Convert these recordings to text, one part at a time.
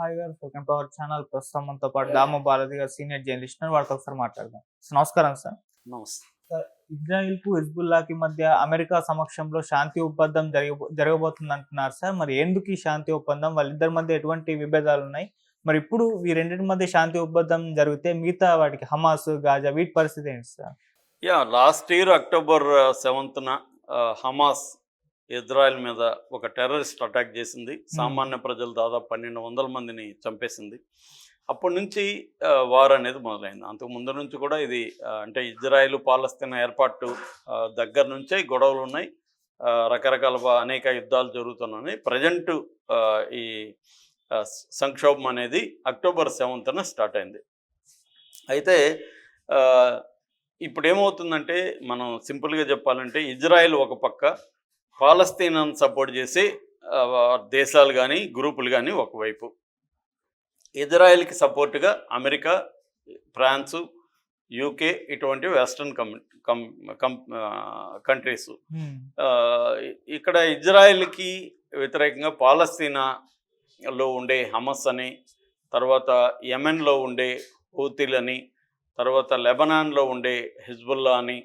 Hi గారు second power channel ప్రస్తుతం మనతో పాటు దామ భారతి గారు సీనియర్ జర్నలిస్ట్. వారితో ఒకసారి మాట్లాడదాం. నమస్కారం సార్. నమస్తే. ఇజ్రాయిల్కు హిజ్బుల్లాకి మధ్య అమెరికా సమక్షంలో శాంతి ఒప్పందం జరగబో జరగబోతుంది అంటున్నారు సార్. మరి ఎందుకు ఈ శాంతి ఒప్పందం? వాళ్ళిద్దరి మధ్య ఎటువంటి విభేదాలు ఉన్నాయి? మరి ఇప్పుడు ఈ రెండింటి మధ్య శాంతి ఒప్పందం జరిగితే మిగతా వాటికి హమాస్ గాజా వీటి పరిస్థితి ఏంటి sir? Yeah last year October సెవెంత్న Hamas Israel మీద ఒక టెర్రరిస్ట్ అటాక్ చేసింది. సామాన్య ప్రజలు దాదాపు పన్నెండు వందల మందిని చంపేసింది. అప్పటి నుంచి వార్ అనేది మొదలైంది. అంతకు ముందు నుంచి కూడా ఇది అంటే ఇజ్రాయెల్ పాలస్తీనా ఏర్పాటు దగ్గర నుంచే గొడవలు ఉన్నాయి. రకరకాల అనేక యుద్ధాలు జరుగుతున్నాయి. ప్రజెంట్ ఈ సంక్షోభం అనేది అక్టోబర్ సెవెంత్న స్టార్ట్ అయింది. అయితే ఇప్పుడు ఏమవుతుందంటే మనం సింపుల్గా చెప్పాలంటే ఇజ్రాయెల్ ఒక పక్క పాలస్తీనాను సపోర్ట్ చేసే దేశాలు కానీ గ్రూపులు కానీ ఒకవైపు. ఇజ్రాయెల్కి సపోర్ట్గా అమెరికా ఫ్రాన్సు యూకే ఇటువంటి వెస్ట్రన్ కమ్ కమ్ కం కంట్రీస్. ఇక్కడ ఇజ్రాయెల్కి వ్యతిరేకంగా పాలస్తీనాలో ఉండే హమస్ అని తర్వాత యెమెన్లో ఉండే హూతీలని తర్వాత లెబనాన్లో ఉండే హిజ్బుల్లా అని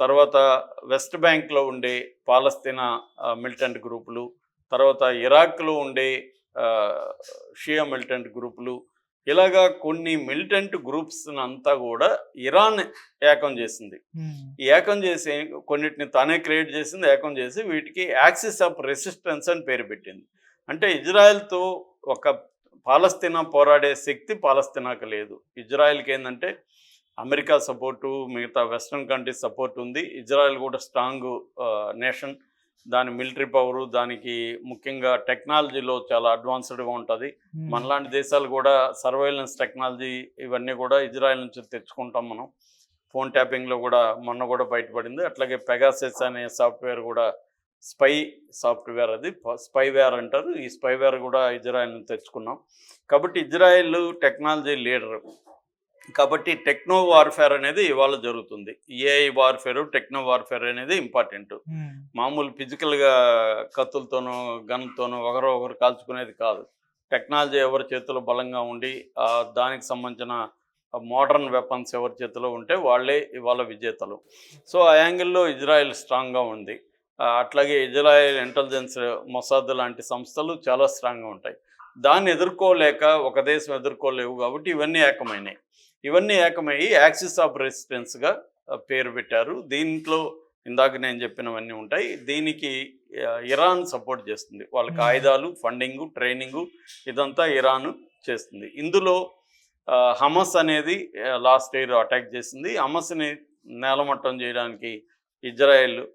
తర్వాత వెస్ట్ బ్యాంక్లో ఉండే పాలస్తీనా మిలిటెంట్ గ్రూపులు తర్వాత ఇరాక్లో ఉండే షియా మిలిటెంట్ గ్రూపులు ఇలాగా కొన్ని మిలిటెంట్ గ్రూప్స్ అంతా కూడా ఇరాన్ ఏకం చేసింది. ఏకం చేసి కొన్నిటిని తానే క్రియేట్ చేసింది ఏకం చేసి వీటికి యాక్సిస్ ఆఫ్ రెసిస్టెన్స్ అని పేరు పెట్టింది. అంటే ఇజ్రాయెల్తో ఒక పాలస్తీనా పోరాడే శక్తి పాలస్తీనాకు లేదు. ఇజ్రాయెల్కి ఏంటంటే అమెరికా సపోర్టు మిగతా వెస్ట్రన్ కంట్రీస్ సపోర్ట్ ఉంది. ఇజ్రాయెల్ కూడా స్ట్రాంగ్ నేషన్. దాని మిలిటరీ పవరు దానికి ముఖ్యంగా టెక్నాలజీలో చాలా అడ్వాన్స్డ్గా ఉంటుంది. మనలాంటి దేశాలు కూడా సర్వైలెన్స్ టెక్నాలజీ ఇవన్నీ కూడా ఇజ్రాయెల్ నుంచి తెచ్చుకుంటాం మనం. ఫోన్ ట్యాపింగ్లో కూడా మొన్న కూడా బయటపడింది. అట్లాగే పెగాసెస్ అనే సాఫ్ట్వేర్ కూడా స్పై సాఫ్ట్వేర్ అది స్పైవేర్ అంటారు. ఈ స్పైవేర్ కూడా ఇజ్రాయెల్ నుంచి తెచ్చుకున్నాం. కాబట్టి ఇజ్రాయెల్ టెక్నాలజీ లీడర్. కాబట్టి టెక్నో వార్ఫేర్ అనేది ఇవాళ జరుగుతుంది. ఏఐ వార్ఫేర్ టెక్నో వార్ఫేర్ అనేది ఇంపార్టెంట్. మామూలు ఫిజికల్గా కత్తులతోనూ గన్తోనూ ఒకరు ఒకరు కాల్చుకునేది కాదు. టెక్నాలజీ ఎవరి చేతిలో బలంగా ఉండి దానికి సంబంధించిన మోడర్న్ వెపన్స్ ఎవరి చేతిలో ఉంటే వాళ్ళే ఇవాళ విజేతలు. సో ఆ యాంగిల్లో ఇజ్రాయెల్ స్ట్రాంగ్గా ఉంది. అట్లాగే ఇజ్రాయెల్ ఇంటెలిజెన్స్ మొసాద్ లాంటి సంస్థలు చాలా స్ట్రాంగ్గా ఉంటాయి. దాన్ని ఎదుర్కోలేక ఒక దేశం ఎదుర్కోలేవు కాబట్టి ఇవన్నీ ఏకమైనాయి. ఇవన్నీ ఏకమయ్యి యాక్సిస్ ఆఫ్ రెసిస్టెన్స్గా పేరు పెట్టారు. దీంట్లో ఇందాక నేను చెప్పినవన్నీ ఉంటాయి. దీనికి ఇరాన్ సపోర్ట్ చేస్తుంది. వాళ్ళకి. ఆయుధాలు ఫండింగు ట్రైనింగు ఇదంతా ఇరాన్ చేస్తుంది. ఇందులో హమస్ అనేది లాస్ట్ ఇయర్ అటాక్ చేసింది. హమస్ని నేలమట్టం చేయడానికి ఇజ్రాయెల్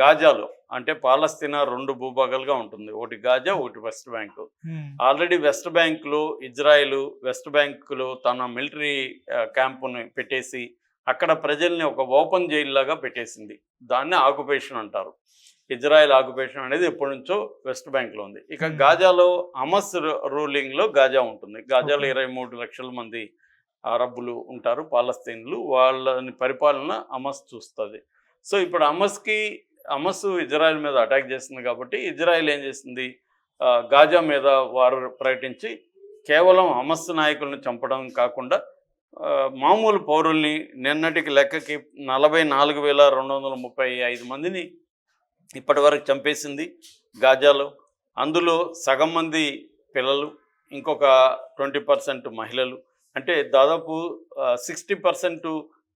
గాజాలో అంటే పాలస్తీనా రెండు భూభాగాలుగా ఉంటుంది. ఒకటి గాజా ఒకటి వెస్ట్ బ్యాంకు. ఆల్రెడీ వెస్ట్ బ్యాంక్లో ఇజ్రాయెల్ వెస్ట్ బ్యాంకులో తన మిలిటరీ క్యాంపుని పెట్టేసి అక్కడ ప్రజల్ని ఒక ఓపెన్ జైల్ లాగా పెట్టేసింది. దాన్ని ఆక్యుపేషన్ అంటారు. ఇజ్రాయెల్ ఆక్యుపేషన్ అనేది ఎప్పటి నుంచో వెస్ట్ బ్యాంక్లో ఉంది. ఇక. గాజాలో హమస్ రూలింగ్లో గాజా ఉంటుంది. గాజాలో. ఇరవై మూడు లక్షల మంది అరబ్బులు ఉంటారు పాలస్తీన్లు. వాళ్ళని పరిపాలన హమస్ చూస్తుంది. సో ఇప్పుడు హమస్కి హమస్ ఇజ్రాయెల్ మీద అటాక్ చేస్తుంది కాబట్టి ఇజ్రాయెల్ ఏం చేసింది గాజా మీద వారు ప్రకటించి కేవలం హమస్ నాయకులను చంపడం కాకుండా మామూలు పౌరుల్ని నిన్నటికి లెక్కకి నలభై నాలుగు వేల రెండు వందల ముప్పై ఐదు మందిని ఇప్పటి వరకు చంపేసింది గాజాలో. అందులో సగం మంది పిల్లలు ఇంకొక ట్వంటీ పర్సెంట్ మహిళలు. అంటే దాదాపు సిక్స్టీ పర్సెంట్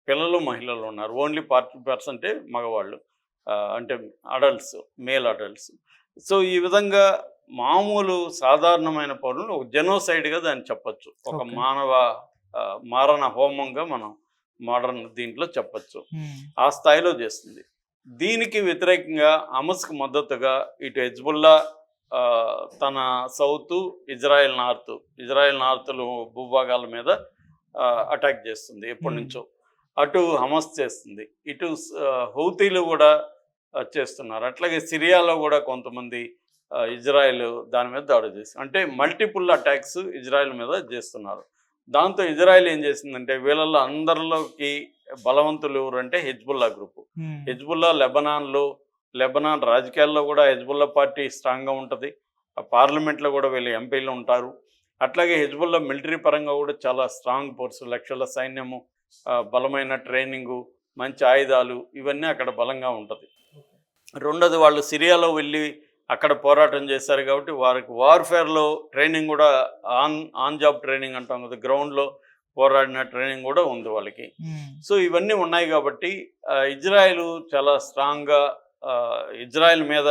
పిల్లలు మహిళలు ఉన్నారు. ఓన్లీ ఫార్టీ పర్సెంటే మగవాళ్ళు. అంటే అడల్ట్స్ మేల్ అడల్ట్స్. సో ఈ విధంగా మామూలు సాధారణమైన పౌరులు ఒక జెనోసైడ్గా దాన్ని చెప్పొచ్చు. ఒక. మానవ మారణ హోమంగా మనం మోడర్న్ దీంట్లో చెప్పొచ్చు. ఆ స్థాయిలో చేస్తుంది. దీనికి వ్యతిరేకంగా హమస్కి మద్దతుగా ఇటు హెజ్బుల్లా తన సౌత్ ఇజ్రాయెల్ నార్త్ ఇజ్రాయెల్ నార్త్లు భూభాగాల మీద అటాక్ చేస్తుంది ఎప్పటి. నుంచో. అటు హమస్ చేస్తుంది. ఇటు హౌతీలు కూడా చేస్తున్నారు. అట్లాగే సిరియాలో కూడా కొంతమంది ఇజ్రాయెల్ దాని మీద దాడి చేసి అంటే మల్టిపుల్ అటాక్స్ ఇజ్రాయెల్ మీద చేస్తున్నారు. దాంతో ఇజ్రాయెల్ ఏం చేసిందంటే వీళ్ళల్లో అందరిలోకి బలవంతులు ఎవరు అంటే హెజ్బుల్లా గ్రూప్. హెజ్బుల్లా లెబనాన్లో లెబనాన్ రాజకీయాల్లో కూడా హెజ్బుల్లా పార్టీ స్ట్రాంగ్గా ఉంటుంది. పార్లమెంట్లో కూడా వీళ్ళు ఎంపీలు ఉంటారు. అట్లాగే హెజ్బుల్లా మిలిటరీ పరంగా కూడా చాలా స్ట్రాంగ్ ఫోర్స్ లక్షల సైన్యము బలమైన ట్రైనింగు మంచి ఆయుధాలు ఇవన్నీ అక్కడ బలంగా ఉంటుంది. రెండోది వాళ్ళు సిరియాలో వెళ్ళి అక్కడ పోరాటం చేశారు కాబట్టి వారికి వార్ఫేర్లో ట్రైనింగ్ కూడా ఆన్ ఆన్ జాబ్ ట్రైనింగ్ అంటాం కదా గ్రౌండ్లో పోరాడిన ట్రైనింగ్ కూడా ఉంది వాళ్ళకి. సో ఇవన్నీ ఉన్నాయి కాబట్టి ఇజ్రాయెల్ చాలా స్ట్రాంగ్గా ఇజ్రాయెల్ మీద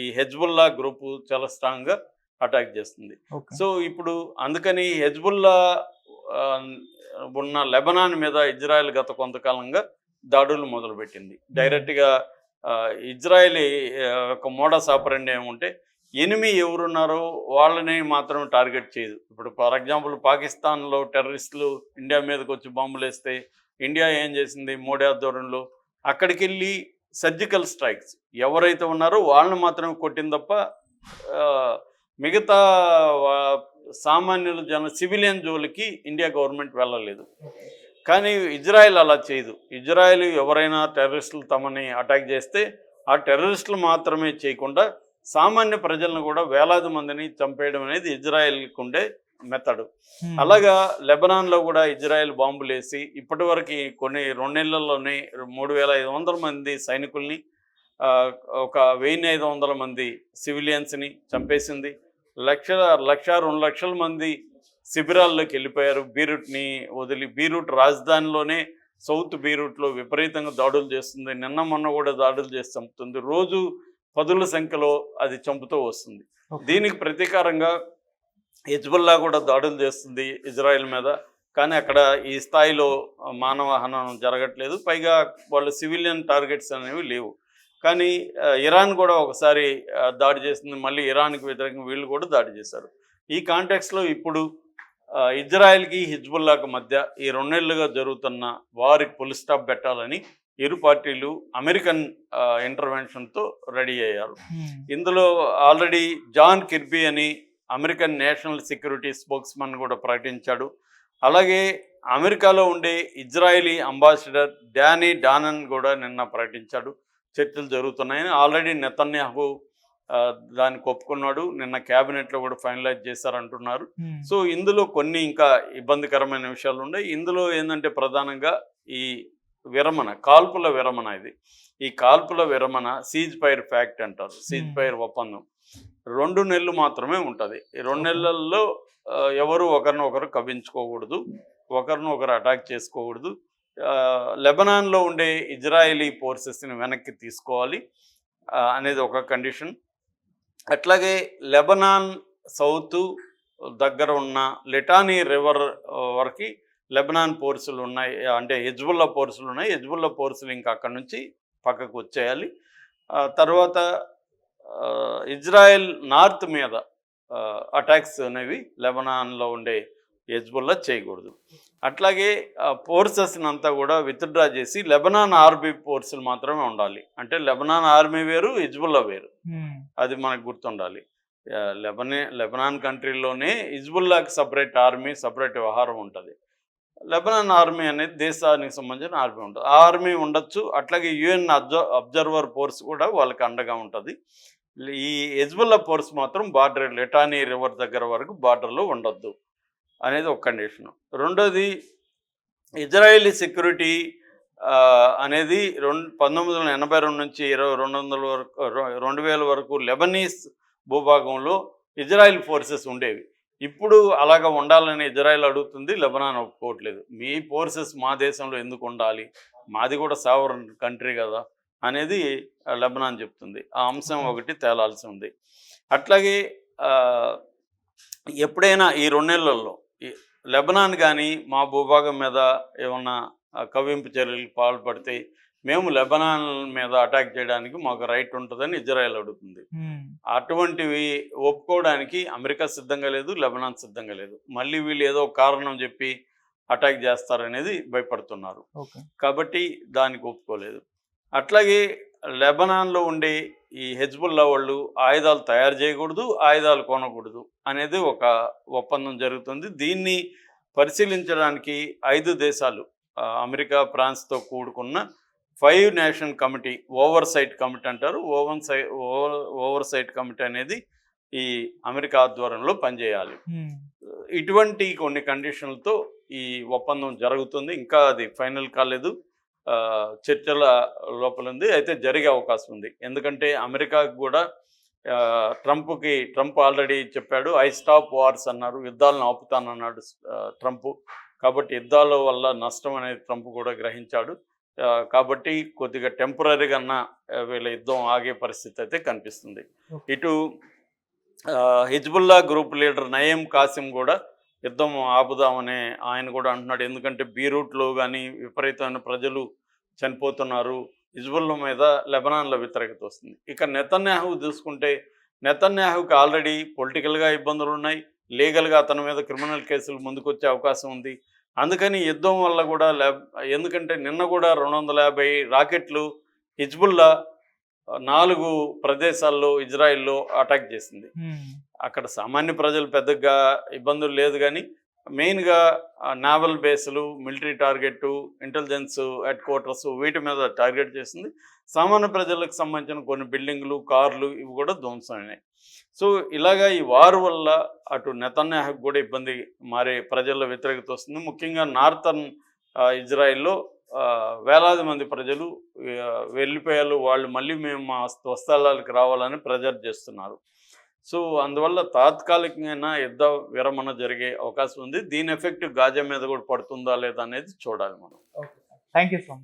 ఈ హెజ్బుల్లా గ్రూపు చాలా స్ట్రాంగ్గా అటాక్ చేస్తుంది. సో ఇప్పుడు అందుకని హెజ్బుల్లా ఉన్న లెబనాన్ మీద ఇజ్రాయెల్ గత కొంతకాలంగా దాడులు మొదలుపెట్టింది. డైరెక్ట్గా ఇజ్రాయెల్ ఒక మోడస్ ఆపరండి ఏమంటే ఎనిమి ఎవరున్నారో వాళ్ళని మాత్రం టార్గెట్ చేయదు. ఇప్పుడు ఫర్ ఎగ్జాంపుల్ పాకిస్తాన్లో టెర్రరిస్టులు ఇండియా మీదకి వచ్చి బాంబులు వేస్తే ఇండియా ఏం చేసింది మోడీ ఆధ్వర్యంలో? అక్కడికి వెళ్ళి సర్జికల్ స్ట్రైక్స్. ఎవరైతే ఉన్నారో వాళ్ళని మాత్రమే కొట్టింది తప్ప మిగతా సామాన్యుల జన సివిలియన్ జోలికి ఇండియా గవర్నమెంట్ వెళ్ళలేదు. కానీ ఇజ్రాయెల్ అలా చేయదు. ఇజ్రాయెల్ ఎవరైనా టెర్రరిస్టులు తమని అటాక్ చేస్తే ఆ టెర్రరిస్టులు మాత్రమే చేయకుండా సామాన్య ప్రజలను కూడా వేలాది మందిని చంపేయడం అనేది ఇజ్రాయెల్కి ఉండే మెథడ్. అలాగా లెబనాన్లో కూడా ఇజ్రాయెల్ బాంబులు వేసి ఇప్పటి వరకు కొన్ని రెండు నెలల్లోనే మూడు వేల ఐదు వందల మంది సైనికుల్ని ఒక వెయ్యి ఐదు వందల మంది సివిలియన్స్ని చంపేసింది. లక్ష లక్ష రెండు లక్షల మంది శిబిరాల్లోకి వెళ్ళిపోయారు. బీరూట్ని వదిలి బీరూట్ రాజధానిలోనే సౌత్ బీరూట్లో విపరీతంగా దాడులు చేస్తుంది. నిన్న మొన్న కూడా దాడులు చేసి చంపుతుంది. రోజు పదుల సంఖ్యలో అది చంపుతూ వస్తుంది. దీనికి ప్రతీకారంగా హిజ్బుల్లా కూడా దాడులు చేస్తుంది ఇజ్రాయెల్ మీద. కానీ అక్కడ ఈ స్థాయిలో మానవ హననం జరగట్లేదు. పైగా వాళ్ళు సివిలియన్ టార్గెట్స్ అనేవి లేవు. కానీ ఇరాన్ కూడా ఒకసారి దాడి చేసింది. మళ్ళీ ఇరాన్కి వ్యతిరేకంగా వీళ్ళు కూడా దాడి చేశారు. ఈ కాంటెక్స్లో ఇప్పుడు ఇజ్రాయెల్కి హిజ్బుల్లాకు మధ్య ఈ రెండేళ్ళుగా జరుగుతున్న వారికి పుల్ స్టాప్ పెట్టాలని ఇరు పార్టీలు అమెరికన్ ఇంటర్వెన్షన్తో రెడీ అయ్యారు. ఇందులో ఆల్రెడీ జాన్ కిర్బీ అని అమెరికన్ నేషనల్ సెక్యూరిటీ స్పోక్స్మన్ కూడా ప్రకటించాడు. అలాగే అమెరికాలో ఉండే ఇజ్రాయలీ అంబాసిడర్ డానీ డానన్ కూడా నిన్న ప్రకటించాడు. చర్చలు జరుగుతున్నాయని ఆల్రెడీ నెతన్యాహు ఆ, దానికి ఒప్పుకున్నాడు నిన్న క్యాబినెట్లో కూడా ఫైనలైజ్ చేశారంటున్నారు. ఉమ్, సో ఇందులో కొన్ని ఇంకా ఇబ్బందికరమైన విషయాలు ఉన్నాయి. ఇందులో ఏంటంటే ప్రధానంగా ఈ విరమణ కాల్పుల విరమణ ఇది. ఈ కాల్పుల విరమణ సీజ్ ఫైర్ ఫ్యాక్ట్ అంటారు. Cease Hmm. ఫైర్ ఒప్పందం. రెండు నెలలు మాత్రమే ఉంటుంది. ఈ రెండు నెలల్లో ఎవరు ఒకరిని ఒకరు కవించుకోకూడదు ఒకరిని ఒకరు అటాక్ చేసుకోకూడదు. లెబనాన్లో ఉండే ఇజ్రాయిలీ ఫోర్సెస్ని వెనక్కి తీసుకోవాలి అనేది ఒక కండిషన్. అట్లాగే లెబనాన్ సౌత్ దగ్గర ఉన్న లిటానీ రివర్ వరకు లెబనాన్ పోర్సులు ఉన్నాయి అంటే హెజ్బుల్లా పోర్సులు ఉన్నాయి. ఎజ్బుల్లా పోర్సులు ఇంకా అక్కడి నుంచి పక్కకు వచ్చేయాలి. తర్వాత ఇజ్రాయెల్ నార్త్ మీద అటాక్స్ అనేవి లెబనాన్లో ఉండే యజ్బుల్లా చేయకూడదు. అట్లాగే ఫోర్సెస్ని అంతా కూడా విత్డ్రా చేసి లెబనాన్ ఆర్మీ ఫోర్సులు మాత్రమే ఉండాలి. అంటే లెబనాన్ ఆర్మీ వేరు హిజ్బుల్లా వేరు. అది మనకు గుర్తుండాలి. లెబనే లెబనాన్ కంట్రీలోనే హిజ్బుల్లాకి సపరేట్ ఆర్మీ సపరేట్ వ్యవహారం ఉంటుంది. లెబనాన్ ఆర్మీ అనేది దేశానికి సంబంధించిన ఆర్మీ ఉంటుంది. ఆ ఆర్మీ ఉండొచ్చు. అట్లాగే యుఎన్ అబ్జర్ అబ్జర్వర్ ఫోర్స్ కూడా వాళ్ళకి అండగా ఉంటుంది. ఈ హెజ్బుల్లా ఫోర్స్ మాత్రం బార్డర్ లెటానీ రివర్ దగ్గర వరకు బార్డర్లో ఉండొద్దు. అనేది ఒక కండిషన్ రెండోది ఇజ్రాయేలీ సెక్యూరిటీ అనేది రెండు పంతొమ్మిది వందల ఎనభై రెండు నుంచి ఇరవై రెండు వందల వరకు రెండు వేల వరకు లెబనీస్ భూభాగంలో ఇజ్రాయెల్ ఫోర్సెస్ ఉండేవి. ఇప్పుడు అలాగా ఉండాలని ఇజ్రాయెల్ అడుగుతుంది లెబనాన్ ఒప్పుకోవట్లేదు. మీ ఫోర్సెస్ మా దేశంలో ఎందుకు ఉండాలి? మాది కూడా సావరన్ కంట్రీ కదా అనేది లెబనాన్ చెప్తుంది. ఆ అంశం ఒకటి తేలాల్సి ఉంది. అట్లాగే ఎప్పుడైనా ఈ రెండు నెలల్లో లెబనాన్ కానీ మా భూభాగం మీద ఏమన్నా కవ్వింపు చర్యలకు పాల్పడితే మేము లెబనాన్ మీద అటాక్ చేయడానికి మాకు రైట్ ఉంటుందని ఇజ్రాయెల్ అడుగుతుంది. అటువంటివి ఒప్పుకోవడానికి అమెరికా సిద్ధంగా లేదు లెబనాన్ సిద్ధంగా లేదు. మళ్ళీ వీళ్ళు ఏదో ఒక కారణం చెప్పి అటాక్ చేస్తారనేది భయపడుతున్నారు. కాబట్టి దానికి ఒప్పుకోలేదు. అట్లాగే లెబనాన్లో ఉండే ఈ హెజ్బుల్లా వాళ్ళు ఆయుధాలు తయారు చేయకూడదు ఆయుధాలు కొనకూడదు అనేది ఒక ఒప్పందం జరుగుతుంది. దీన్ని పరిశీలించడానికి ఐదు దేశాలు అమెరికా ఫ్రాన్స్తో కూడుకున్న five nation committee oversight committee అంటారు. ఓవన్ సై ఓవర్ సైట్ కమిటీ అనేది ఈ అమెరికా ఆధ్వర్యంలో పనిచేయాలి. ఇటువంటి కొన్ని కండిషన్లతో ఈ ఒప్పందం జరుగుతుంది. ఇంకా అది ఫైనల్ కాలేదు. చర్చల లోపల ఉంది అయితే జరిగే అవకాశం ఉంది. ఎందుకంటే అమెరికాకు కూడా ట్రంప్కి ట్రంప్ ఆల్రెడీ చెప్పాడు ఐ స్టాప్ వార్స్ అన్నారు. యుద్ధాలను ఆపుతానన్నాడు ట్రంప్. కాబట్టి యుద్ధాల వల్ల నష్టం అనేది ట్రంప్ కూడా గ్రహించాడు. కాబట్టి కొద్దిగా టెంపరీగా వీళ్ళ యుద్ధం ఆగే పరిస్థితి అయితే కనిపిస్తుంది. ఇటు Hezbollah group leader Naim Qassem కూడా యుద్ధం ఆపుదామని ఆయన కూడా అంటున్నాడు. ఎందుకంటే బీరూట్లో కానీ విపరీతమైన ప్రజలు చనిపోతున్నారు. హిజ్బుల్లా మీద లెబనాన్లో వ్యతిరేకత వస్తుంది. ఇక నెతన్యాహు చూసుకుంటే నెతన్యాహుకి ఆల్రెడీ పొలిటికల్గా ఇబ్బందులు ఉన్నాయి. లీగల్గా అతని మీద క్రిమినల్ కేసులు ముందుకొచ్చే అవకాశం ఉంది. అందుకని యుద్ధం వల్ల కూడా ఎందుకంటే నిన్న కూడా రెండు వందల యాభై రాకెట్లు హిజ్బుల్లా నాలుగు ప్రదేశాల్లో ఇజ్రాయిల్లో అటాక్ చేసింది. అక్కడ సామాన్య ప్రజలు పెద్దగా ఇబ్బందులు లేదు కానీ మెయిన్గా నావల్ బేస్లు military target intelligence head quarters వీటి మీద టార్గెట్ చేసింది. సామాన్య ప్రజలకు సంబంధించిన కొన్ని బిల్డింగ్లు కార్లు ఇవి కూడా ధ్వంసమైనాయి. సో ఇలాగా ఈ వారు వల్ల అటు నెతన్యాహకు కూడా ఇబ్బంది మారే ప్రజల్లో వ్యతిరేకత వస్తుంది. ముఖ్యంగా నార్థన్ ఇజ్రాయిల్లో వేలాది మంది ప్రజలు వెళ్ళిపోయారు. వాళ్ళు మళ్ళీ మేము మా స్వస్థలాలకు రావాలని ప్రెజర్ చేస్తున్నారు. సో అందువల్ల తాత్కాలికంగా యుద్ధ విరమణ జరిగే అవకాశం ఉంది. దీని ఎఫెక్ట్ గాజా మీద కూడా పడుతుందా లేదా అనేది చూడాలి మనం. Thank you so much